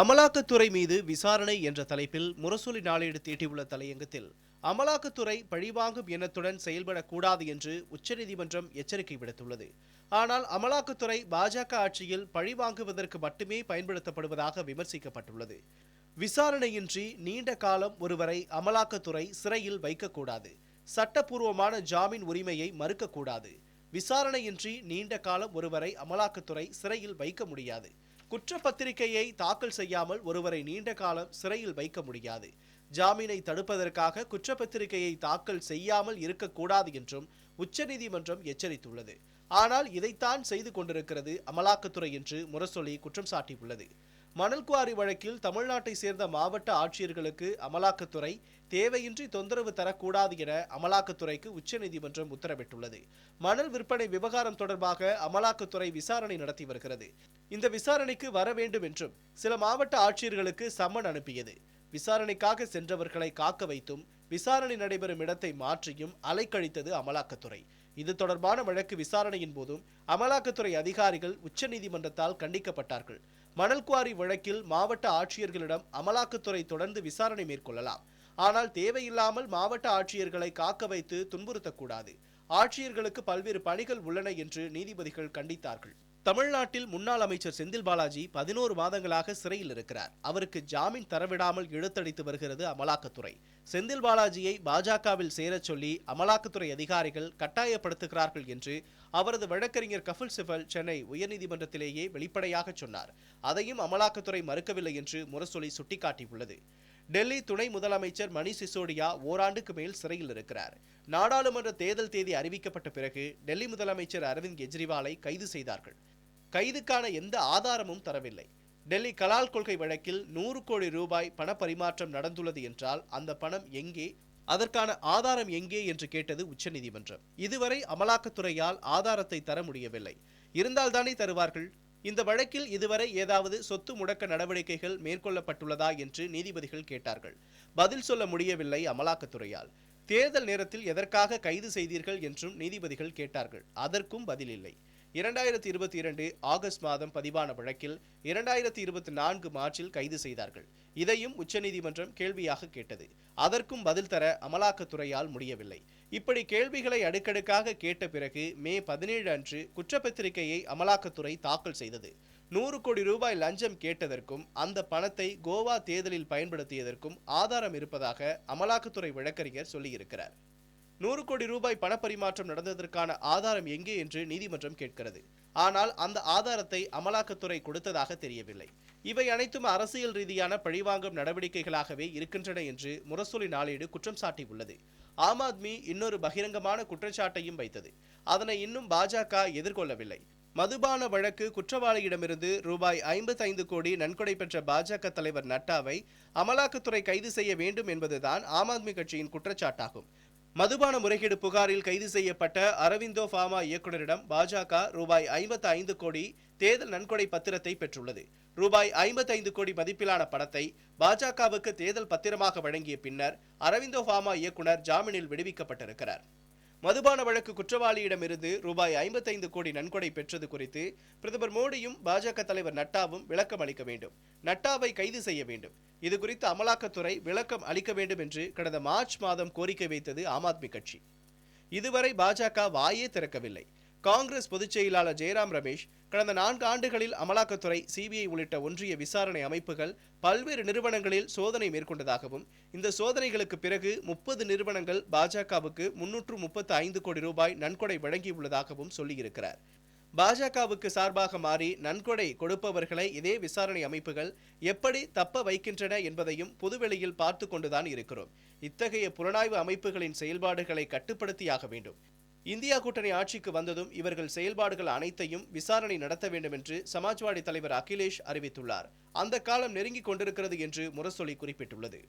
அமலாக்கத்துறை மீது விசாரணை என்ற தலைப்பில் முரசொலி நாளேடு தீட்டியுள்ள தலையங்கத்தில் அமலாக்கத்துறை பழிவாங்கும் எண்ணத்துடன் செயல்படக்கூடாது என்று உச்சநீதிமன்றம் எச்சரிக்கை விடுத்துள்ளது. ஆனால் அமலாக்கத்துறை பாஜக ஆட்சியில் பழிவாங்குவதற்கு மட்டுமே பயன்படுத்தப்படுவதாக விமர்சிக்கப்பட்டுள்ளது. விசாரணையின்றி நீண்ட காலம் ஒருவரை அமலாக்கத்துறை சிறையில் வைக்கக்கூடாது. சட்டப்பூர்வமான ஜாமீன் உரிமையை மறுக்கக்கூடாது. விசாரணையின்றி நீண்ட காலம் ஒருவரை அமலாக்கத்துறை சிறையில் வைக்க முடியாது. குற்றப்பத்திரிகையை தாக்கல் செய்யாமல் ஒருவரை நீண்ட காலம் சிறையில் வைக்க முடியாது. ஜாமீனை தடுப்பதற்காக குற்றப்பத்திரிகையை தாக்கல் செய்யாமல் இருக்கக்கூடாது என்றும் உச்சநீதிமன்றம் எச்சரித்துள்ளது. ஆனால் இதைத்தான் செய்து கொண்டிருக்கிறது அமலாக்கத்துறை என்று முரசொலி குற்றம் சாட்டியுள்ளது. மணல் குவாரி வழக்கில் தமிழ்நாட்டை சேர்ந்த மாவட்ட ஆட்சியர்களுக்கு அமலாக்கத்துறை தேவையின்றி தொந்தரவு தரக்கூடாது என அமலாக்கத்துறைக்கு உச்சநீதிமன்றம் உத்தரவிட்டுள்ளது. மணல் விற்பனை விவகாரம் தொடர்பாக அமலாக்கத்துறை விசாரணை நடத்தி வருகிறது. இந்த விசாரணைக்கு வர வேண்டும் என்றும் சில மாவட்ட ஆட்சியர்களுக்கு சம்மன் அனுப்பியது. விசாரணைக்காக சென்றவர்களை காக்க வைத்தும் விசாரணை நடைபெறும் இடத்தை மாற்றியும் அலைக்கழித்தது அமலாக்கத்துறை. இது தொடர்பான வழக்கு விசாரணையின் போதும் அமலாக்கத்துறை அதிகாரிகள் உச்சநீதிமன்றத்தால் கண்டிக்கப்பட்டார்கள். மணல் குவாரி வழக்கில் மாவட்ட ஆட்சியர்களிடம் அமலாக்கத்துறை தொடர்ந்து விசாரணை மேற்கொள்ளலாம். ஆனால் தேவையில்லாமல் மாவட்ட ஆட்சியர்களை காக்க வைத்து துன்புறுத்தக்கூடாது. ஆட்சியர்களுக்கு பல்வேறு பணிகள் உள்ளன என்று நீதிபதிகள் கண்டித்தார்கள். தமிழ்நாட்டில் முன்னாள் அமைச்சர் செந்தில் பாலாஜி பதினோரு மாதங்களாக சிறையில் இருக்கிறார். அவருக்கு ஜாமீன் தரவிடாமல் இழுத்தடித்து வருகிறது அமலாக்கத்துறை. செந்தில் பாலாஜியை பாஜகவில் சேரச் சொல்லி அமலாக்கத்துறை அதிகாரிகள் கட்டாயப்படுத்துகிறார்கள் என்று அவரது வழக்கறிஞர் கபில் சிபல் சென்னை உயர்நீதிமன்றத்திலேயே வெளிப்படையாக சொன்னார். அதையும் அமலாக்கத்துறை மறுக்கவில்லை என்று முரசொலி சுட்டிக்காட்டியுள்ளது. டெல்லி துணை முதலமைச்சர் மணி சிசோடியா ஓராண்டுக்கு மேல் சிறையில் இருக்கிறார். நாடாளுமன்ற தேர்தல் தேதி அறிவிக்கப்பட்ட பிறகு டெல்லி முதலமைச்சர் அரவிந்த் கெஜ்ரிவாலை கைது செய்தார்கள். கைதுக்கான எந்த ஆதாரமும் தரவில்லை. டெல்லி கலால் கொள்கை வழக்கில் நூறு கோடி ரூபாய் பண பரிமாற்றம் நடந்துள்ளது என்றால் அந்த பணம் எங்கே? அதற்கான ஆதாரம் எங்கே? என்று கேட்டது உச்சநீதிமன்றம். இதுவரை அமலாக்கத்துறையால் ஆதாரத்தை தர முடியவில்லை. இருந்தால்தானே தருவார்கள்? இந்த வழக்கில் இதுவரை ஏதாவது சொத்து முடக்க நடவடிக்கைகள் மேற்கொள்ளப்பட்டுள்ளதா என்று நீதிபதிகள் கேட்டார்கள். பதில் சொல்ல முடியவில்லை அமலாக்கத்துறையால். தேர்தல் நேரத்தில் எதற்காக கைது செய்தீர்கள் என்றும் நீதிபதிகள் கேட்டார்கள். அதற்கும் பதில் இல்லை இரண்டாயிரத்தி இருபத்தி இரண்டு ஆகஸ்ட் மாதம் பதிவான வழக்கில் இரண்டாயிரத்தி இருபத்தி நான்கு மார்ச்சில் கைது செய்தார்கள். இதையும் உச்சநீதிமன்றம் கேள்வியாக கேட்டது. அதற்கும் பதில் தர அமலாக்கத்துறையால் முடியவில்லை. இப்படி கேள்விகளை அடுக்கடுக்காக கேட்ட பிறகு மே பதினேழு அன்று குற்றப்பத்திரிகையை அமலாக்கத்துறை தாக்கல் செய்தது. நூறு கோடி ரூபாய் லஞ்சம் கேட்டதற்கும் அந்த பணத்தை கோவா தேர்தலில் பயன்படுத்தியதற்கும் ஆதாரம் இருப்பதாக அமலாக்கத்துறை வழக்கறிஞர் சொல்லியிருக்கிறார். நூறு கோடி ரூபாய் பணப்பரிமாற்றம் நடந்ததற்கான ஆதாரம் எங்கே என்று நீதிமன்றம் கேட்கிறது. ஆனால் அந்த ஆதாரத்தை அமலாக்கத்துறை கொடுத்ததாக தெரியவில்லை. இவை அனைத்தும் அரசியல் ரீதியான பழிவாங்கும் நடவடிக்கைகளாகவே இருக்கின்றன என்று முரசொலி நாளேடு குற்றம் சாட்டியுள்ளது. ஆம் ஆத்மி இன்னொரு பகிரங்கமான குற்றச்சாட்டையும் வைத்தது. அதனை இன்னும் பாஜக எதிர்கொள்ளவில்லை. மதுபான வழக்கு குற்றவாளியிடமிருந்து ரூபாய் ஐம்பத்தைந்து கோடி நன்கொடை பெற்ற பாஜக தலைவர் நட்டாவை அமலாக்கத்துறை கைது செய்ய வேண்டும் என்பதுதான் ஆம் ஆத்மி கட்சியின் குற்றச்சாட்டாகும். மதுபான முறைகேடு புகாரில் கைது செய்யப்பட்ட அரவிந்தோ ஃபார்மா இயக்குநரிடம் பாஜக ரூபாய் ஐம்பத்து ஐந்து கோடி தேர்தல் நன்கொடை பத்திரத்தை பெற்றுள்ளது. ரூபாய் ஐம்பத்தைந்து கோடி மதிப்பிலான பணத்தை பாஜகவுக்கு தேர்தல் பத்திரமாக வழங்கிய பின்னர் அரவிந்தோ ஃபார்மா இயக்குனர் ஜாமீனில் விடுவிக்கப்பட்டிருக்கிறார். மதுபான வழக்கு குற்றவாளியிடமிருந்து ரூபாய் ஐம்பத்தைந்து கோடி நன்கொடை பெற்றது குறித்து பிரதமர் மோடியும் பாஜக தலைவர் நட்டாவும் விளக்கம் அளிக்க வேண்டும். நட்டாவை கைது செய்ய வேண்டும். இது குறித்து அமலாக்கத்துறை விளக்கம் அளிக்க வேண்டும் என்று கடந்த மார்ச் மாதம் கோரிக்கை வைத்தது ஆம் ஆத்மி கட்சி. இதுவரை பாஜக வாயே திறக்கவில்லை. காங்கிரஸ் பொதுச் செயலாளர் ஜெயராம் ரமேஷ் கடந்த நான்கு ஆண்டுகளில் அமலாக்கத்துறை சிபிஐ உள்ளிட்ட ஒன்றிய விசாரணை அமைப்புகள் பல்வேறு நிறுவனங்களில் சோதனை மேற்கொண்டதாகவும் இந்த சோதனைகளுக்கு பிறகு முப்பது நிறுவனங்கள் பாஜகவுக்கு முன்னூற்று முப்பத்து ஐந்து கோடி ரூபாய் நன்கொடை வழங்கியுள்ளதாகவும் சொல்லியிருக்கிறார். பாஜகவுக்கு சார்பாக மாறி நன்கொடை கொடுப்பவர்களை இதே விசாரணை அமைப்புகள் எப்படி தப்ப வைக்கின்றன என்பதையும் பொதுவெளியில் பார்த்து கொண்டுதான் இருக்கிறோம். இத்தகைய புலனாய்வு அமைப்புகளின் செயல்பாடுகளை கட்டுப்படுத்தியாக வேண்டும். இந்தியா கூட்டணி ஆட்சிக்கு வந்ததும் இவர்கள் செயல்பாடுகள் அனைத்தையும் விசாரணை நடத்த வேண்டும் என்று சமாஜ்வாடி தலைவர் அகிலேஷ் அறிவித்துள்ளார். அந்த காலம் நெருங்கிக் கொண்டிருக்கிறது என்று முரசொலி குறிப்பிட்டுள்ளது.